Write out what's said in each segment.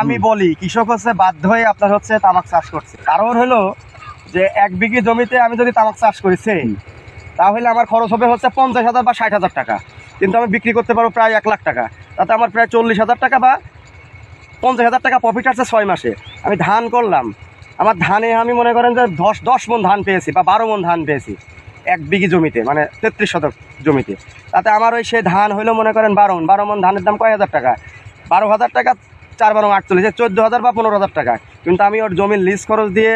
আমি বলি কৃষক হচ্ছে বাধ্য হয়ে আপনার হচ্ছে তামাক চাষ করছে। কারণ হলো যে এক বিঘি জমিতে আমি যদি তামাক চাষ করি সেই তাহলে আমার খরচ হবে হচ্ছে পঞ্চাশ হাজার বা ষাট হাজার টাকা। কিন্তু আমি বিক্রি করতে পারব প্রায় এক লাখ টাকা। তাতে আমার প্রায় চল্লিশ হাজার টাকা বা পঞ্চাশ হাজার টাকা প্রফিট আছে ছয় মাসে। আমি ধান করলাম। আমার ধানে আমি মনে করেন যে দশ দশ মন ধান পেয়েছি বা বারো মন ধান পেয়েছি এক বিঘি জমিতে মানে তেত্রিশ শতক জমিতে। তাতে আমার ওই সে ধান হইল মনে করেন বারো মন। বারো মন ধানের দাম কয় হাজার টাকা? বারো হাজার টাকা চার বারো আটচল্লিশ চোদ্দ হাজার বা পনেরো হাজার টাকা। কিন্তু আমি ওর জমির লিজ খরচ দিয়ে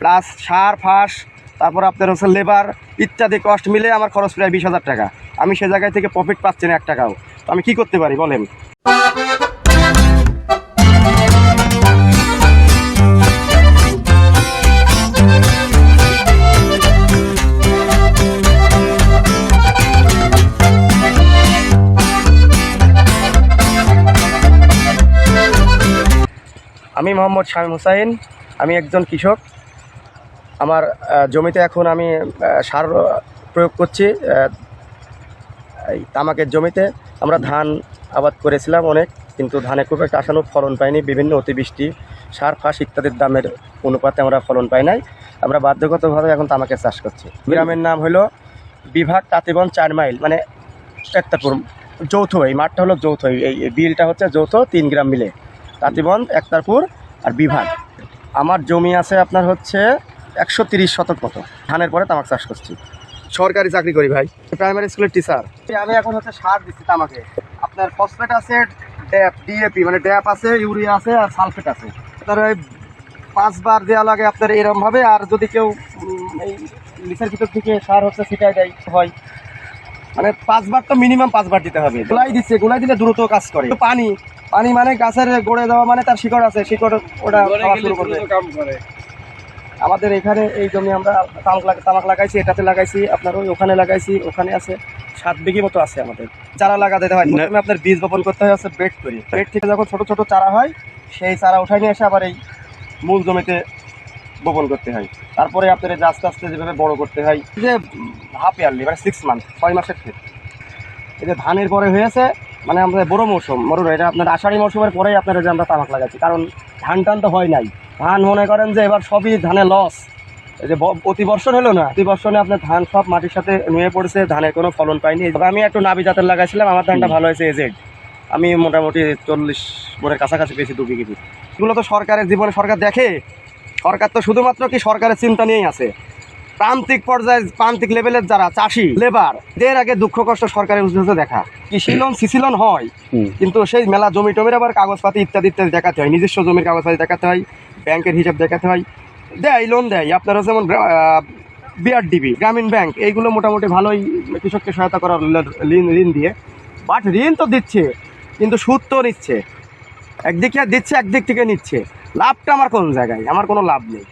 প্লাস সার, ফাঁস, তারপর আপনার হচ্ছে লেবার ইত্যাদি কস্ট মিলে আমার খরচ প্রায় বিশ হাজার টাকা। আমি সে জায়গায় থেকে প্রফিট পাচ্ছি না এক টাকাও। তো আমি কি করতে পারি বলেন? আমি মোহাম্মদ শামীম হুসাইন, আমি একজন কৃষক। আমার জমিতে এখন আমি সার প্রয়োগ করছি এই তামাকের জমিতে। আমরা ধান আবাদ করেছিলাম অনেক, কিন্তু ধানে খুব একটা আশানুর ফলন পাইনি। বিভিন্ন অতিবৃষ্টি, সার ফাঁস ইত্যাদির দামের অনুপাতে আমরা ফলন পাই নাই। আমরা বাধ্যগতভাবে এখন তামাকের চাষ করছি। গ্রামের নাম হলো বিভাগ তাঁতিবন চার মাইল মানে একতাপুর যৌথ, এই মাঠটা হলো যৌথ। এই বিলটা হচ্ছে যৌথ, তিন গ্রাম মিলে। তাঁতিবন একতারপুর আর বিভাগ। আমার জমি আছে আপনার হচ্ছে একশো তিরিশ শতক মতো। ধানের পরে তামাক চাষ করছি। সরকারি চাকরি করি ভাই। প্রাইমারি স্কুলের টিচার আমি এখন হচ্ছে সার দিচ্ছি তামাকে। আপনার ফসফেট আছে ড্যাপ ডিএপি মানে ড্যাপ আছে ইউরিয়া আছে আর সালফেট আছে। আপনার ওই পাঁচবার দেওয়া লাগে আপনার এরমভাবে আর যদি কেউ এই লিচের ভিতর থেকে সার হচ্ছে ছিটাই দেয় হয় মানে পাঁচবার তো মিনিমাম পাঁচবার দিতে হবে। গোলাই দিচ্ছে গোলাই দিলে দ্রুত কাজ করে। পানি পানি মানে গাছের গড়ে দেওয়া মানে তার শিকড় আছে শিকড় ওটা খাওয়া শুরু করবে। আমাদের এখানে এই জমি আমরা তামাক তামাক লাগাইছি এটাতে লাগাইছি আপনার ওই ওখানে লাগাইছি ওখানে আছে সাত বিঘি মতো আছে আমাদের। চারা লাগা দিতে হয় প্রথমে আপনার বীজ বপন করতে হয় হচ্ছে বেড করি বেড থেকে যখন ছোট ছোট চারা হয় সেই চারা উঠাই নিয়ে এসে আবার এই মূল জমিতে বপন করতে হয়। তারপরে আপনার যে আস্তে আস্তে যেভাবে বড় করতে হয় এই যে হাফ ইয়ারলি মানে সিক্স মান্থ ছয় মাসের ক্ষেত এই যে ধানের পরে হয়েছে মানে আমাদের বড় মৌসুম মরুন এটা আপনার আষাঢ়ি মৌসুমের পরেই আপনারা যে আমরা তামাক লাগাচ্ছি। কারণ ধান টান তো হয় নাই। ধান মনে করেন যে এবার সবই ধানে লস এই যে অতিবর্ষণ হলো না অতিবর্ষণে আপনার ধান সব মাটির সাথে নুয়ে পড়েছে ধানের কোনো ফলন পাইনি আমি একটু নাবি জাতের লাগাইছিলাম আমার ধানটা ভালো হয়েছে এজেড আমি মোটামুটি চল্লিশ মনের কাছাকাছি পেয়েছি দু বিঘি এগুলো তো সরকারের জীবনে সরকার দেখে। সরকার তো শুধুমাত্র কি সরকারের চিন্তা নিয়েই আছে। প্রান্তিক পর্যায়ে প্রান্তিক লেভেলের যারা চাষি লেবার এদের আগে দুঃখ কষ্ট সরকারের উদ্দেশ্যে দেখা। কৃষি লোন সিসি লোন হয় কিন্তু সেই মেলা জমি টমির আবার কাগজপাতি ইত্যাদি ইত্যাদি দেখাতে হয়। নিজস্ব জমির কাগজপাতি দেখাতে হয় ব্যাংকের হিসাব দেখাতে হয়। দেয় লোন দেয়। আপনারা যেমন বিআরডিবি গ্রামীণ ব্যাংক এইগুলো মোটামুটি ভালোই কৃষককে সহায়তা করার ঋণ ঋণ দিয়ে। বাট ঋণ তো দিচ্ছে কিন্তু সুদ তো নিচ্ছে। একদিকে দিচ্ছে একদিক থেকে নিচ্ছে। লাভটা আমার কোন জায়গায় আমার কোনো লাভ নেই।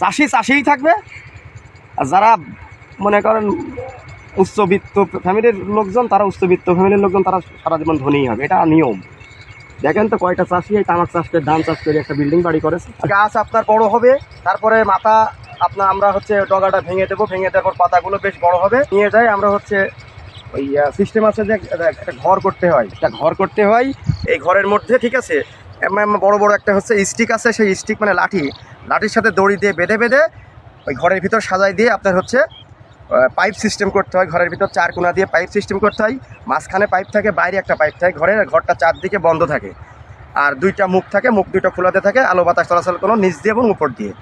চাষি চাষিই থাকবে, আর যারা মনে করেন উচ্চবিত্ত ফ্যামিলির লোকজন, তারা উচ্চবিত্ত ফ্যামিলির লোকজন, তারা সারা জীবন ধনীই হবে, এটা নিয়ম। দেখেন তো কয়টা চাষি, এই তামাক চাষ করে ধান চাষ করে একটা বিল্ডিং বাড়ি করেছে। গাছ আপনার বড় হবে, তারপরে মাথা আপনার, আমরা হচ্ছে ডগাটা ভেঙে দেবো, ভেঙে দেওয়ার পর পাতাগুলো বেশ বড় হবে। নিয়ে যাই, আমরা হচ্ছে ওই সিস্টেম আছে যে একটা ঘর করতে হয়। একটা ঘর করতে হয়, এই ঘরের মধ্যে, ঠিক আছে? বড় বড় একটা হচ্ছে স্টিক আছে, সেই স্টিক মানে লাঠি। লাঠির সাথে দড়ি দিয়ে বেঁধে বেঁধে ওই ঘরের ভিতর সাজাই দিয়ে আপনার হচ্ছে পাইপ সিস্টেম করতে হয়। ঘরের ভিতর চার কোনা দিয়ে পাইপ সিস্টেম করতে হয়। মাঝখানে পাইপ থাকে, বাইরে একটা পাইপ থাকে ঘরের ঘরটা চারদিকে বন্ধ থাকে। আর দুইটা মুখ থাকে, মুখ দুইটা খোলাতে থাকে, আলো বাতাস চলাচল কোনো নিচ দিয়ে এবং উপর দিয়ে।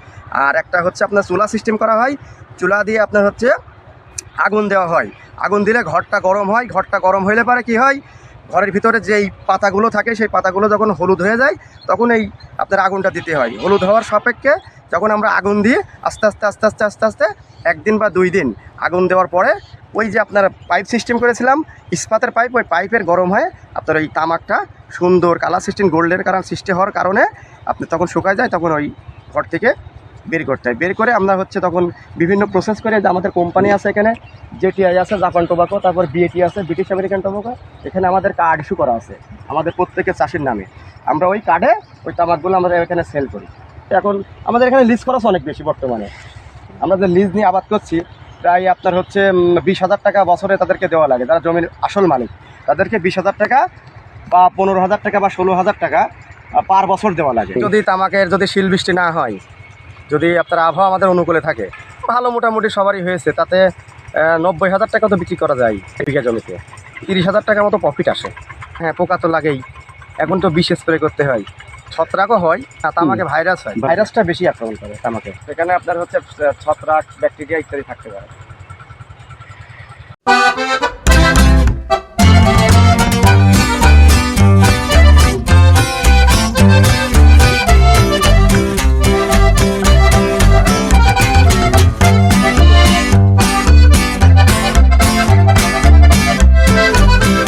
আর একটা হচ্ছে আপনার চুলা সিস্টেম করা হয়। চুলা দিয়ে আপনার হচ্ছে আগুন দেওয়া হয়। আগুন দিলে ঘরটা গরম হয়। ঘরটা গরম হইলে পরে কি হয়? ঘরের ভিতরে যেই পাতাগুলো থাকে, সেই পাতাগুলো যখন হলুদ হয়ে যায়, তখন এই আপনার আগুনটা দিতে হয়। হলুদ হওয়ার সাপেক্ষে যখন আমরা আগুন দিয়ে আস্তে আস্তে আস্তে আস্তে আস্তে আস্তে একদিন বা দুই দিন আগুন দেওয়ার পরে ওই যে আপনার পাইপ সিস্টেম করেছিলাম, ইস্পাতের পাইপ, ওই পাইপের গরম হয় আপনার ওই তামাকটা সুন্দর কালার সিস্টেম, গোল্ডের কারণ সৃষ্টি হওয়ার কারণে আপনি তখন শুকায় যায়, তখন ওই ঘর থেকে বের করতে হয়। বের করে আমরা হচ্ছে তখন বিভিন্ন প্রসেস করে যে আমাদের কোম্পানি আছে এখানে জেটিআই আছে জাপান টোবাকো তারপর বিএটি আছে ব্রিটিশ আমেরিকান টোবাকো এখানে আমাদের কার্ড ইস্যু করা আছে, আমাদের প্রত্যেকের চাষির নামে। আমরা ওই কার্ডে ওই তামাকগুলো আমরা এখানে সেল করি। এখন আমাদের এখানে লিজ খরচ অনেক বেশি বর্তমানে। আমরা যে লিজ নিয়ে আবাদ করছি, প্রায় আপনার হচ্ছে বিশ হাজার টাকা বছরে তাদেরকে দেওয়া লাগে। যারা জমির আসল মালিক, তাদেরকে বিশ হাজার টাকা বা পনেরো হাজার টাকা বা ষোলো হাজার টাকা পার বছর দেওয়া লাগে। যদি তামাকের যদি শিল বৃষ্টি না হয় যদি আপনার আবহাওয়া আমাদের অনুকূলে থাকে ভালো মোটামুটি সবারই হয়েছে তাতে নব্বই হাজার টাকা তো বিক্রি করা যায় বিঘা জমিতে। তিরিশ হাজার টাকা মতো প্রফিট আসে। হ্যাঁ পোকা তো লাগেই। এখন তো বিষ স্প্রে করতে হয়। ছত্রাকও হয় আর তামাকে ভাইরাস হয়। ভাইরাসটা বেশি আক্রমণ করে তামাকে। সেখানে আপনার হচ্ছে ছত্রাক ব্যাকটেরিয়া ইত্যাদি থাকতে পারে।